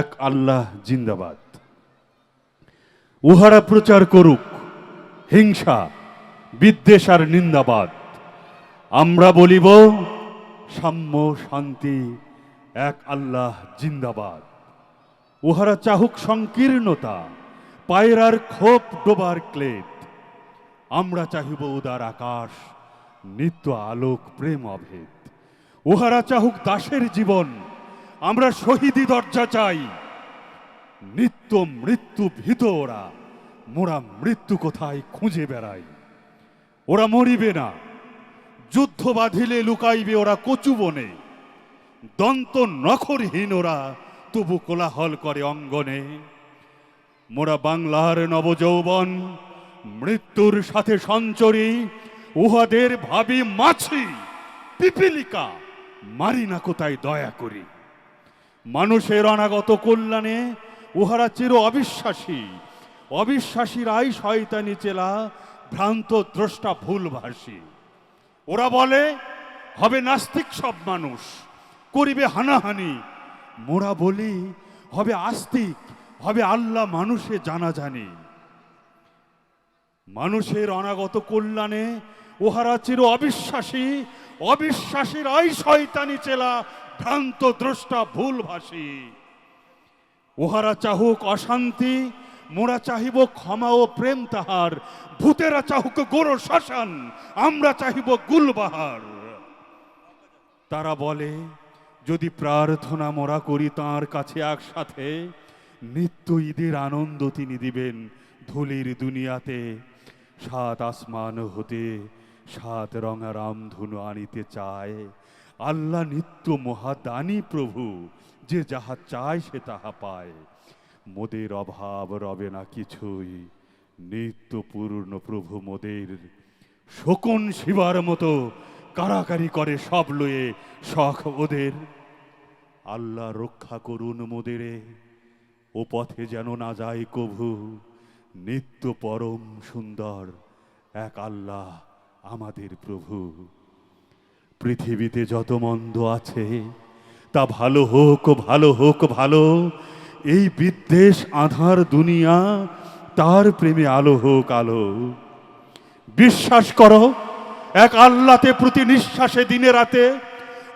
এক আল্লাহ জিন্দাবাদ। উহারা প্রচার করুক, হিংসা, বিদ্বেষ আর নিন্দাবাদ। আমরা বলিব, সাম্য শান্তি, এক আল্লাহ জিন্দাবাদ। উহারা চাহুক সংকীর্ণতা, পায়রার ক্ষোভ ডোবার ক্লেদ। আমরা চাহিব উদার আকাশ, নিত্য আলোক প্রেম অভেদ। উহারা চাহুক দাসের জীবন আমরা শহীদি দরজা চাই। নিত্য মৃত্যু ভীত ওরা। মোরা মৃত্যু কোথায় খুঁজে বেড়াই? ওরা মরিবে না। যুদ্ধ বাঁধিলে লুকাইবে ওরা কচু বনে। দন্ত নখরহীন ওরা তবু কোলাহল করে অঙ্গনে। মোরা বাংলার নবযৌবন, মৃত্যুর সাথে সঞ্চরী, উহাদের ভাবি মাছি, পিপিলিকা মারি না কোথায় দয়া করি? মানুষের অনাগত কল্যাণে উহারা চির অবিশ্বাসী। অবিশ্বাসীরাই শয়তানি চেলা, ভ্রান্ত দ্রষ্টা ভুলভাষী ওরা বলে, হবে নাস্তিক সব মানুষ, করিবে হানাহানি। মোরা বলি, হবে আস্তিক, হবে আল্লাহ মানুষে জানা জানি মানুষের অনাগত কল্যাণে ওহারা চির অবিশ্বাসী। অবিশ্বাসীর আই শয়তানি চেলা ভ্রান্ত দ্রষ্টা ভুলভাসী ওহারা চাহুক অশান্তি, মোরা চাহিব ক্ষমা ও প্রেম তাহার। ভূতেরা চাহুক গোর শ্মশান আমরা চাহিব গুলবাহার। তারা বলে, যদি প্রার্থনা মোরা করি তাঁর কাছে একসাথে, নিত্য ঈদের আনন্দ তিনি দিবেন ধুলির দুনিয়াতে। সাত আসমান হতে, সাত রঙা রামধনু আনিতে চায়। আল্লাহ নিত্য মহাদানী প্রভু, যে যাহা চায় সে তাহা পায়। মোদের অভাব রবে না কিছুই। নিত্য পূর্ণ প্রভু মোদের। শকুন শিবার মতো কারাকারি করে সব লয়ে শখ ওদের। আল্লাহ রক্ষা করুন মোদেরে, ও পথে যেন না যায় কভু। নিত্য পরম সুন্দর এক আল্লাহ আমাদের প্রভু। পৃথিবীতে যত মন্দ আছে, তা ভালো হোক ভালো হোক, ভালো। এই বিদ্বেষ আধার দুনিয়া, তার প্রেমে আলো হোক, আলো। বিশ্বাস করো, এক আল্লাতে প্রতি নিঃশ্বাসে দিনে রাতে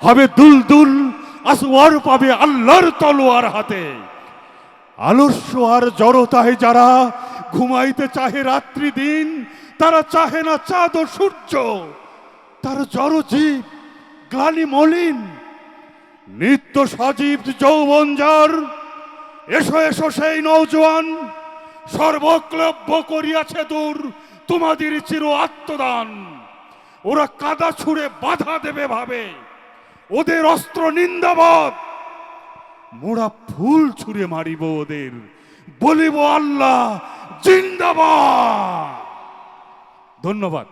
হবে দুল দুল আসওয়ার পাবে আল্লাহর তলোয়ার হাতে। আলস্য আর জড়তায় যারা ঘুমাইতে চাহে রাত্রি দিন, তারা চাহে না চাঁদ ও সূর্য, তার জড় জীব গ্লানি মলিন, নিত্য সজীব যৌবন যার এসো এসো সেই নৌজওয়ান সর্বক্লব্য করিয়াছে দূর তোমাদের চির আত্মদান। ওরা কাদা ছুঁড়ে বাধা দেবে ভাবে, ওদের অস্ত্র নিন্দাবাদ। মোড়া ফুল ছুঁড়ে মারিব ওদের, বলিব আল্লাহ, জিন্দাবাদ। ধন্যবাদ।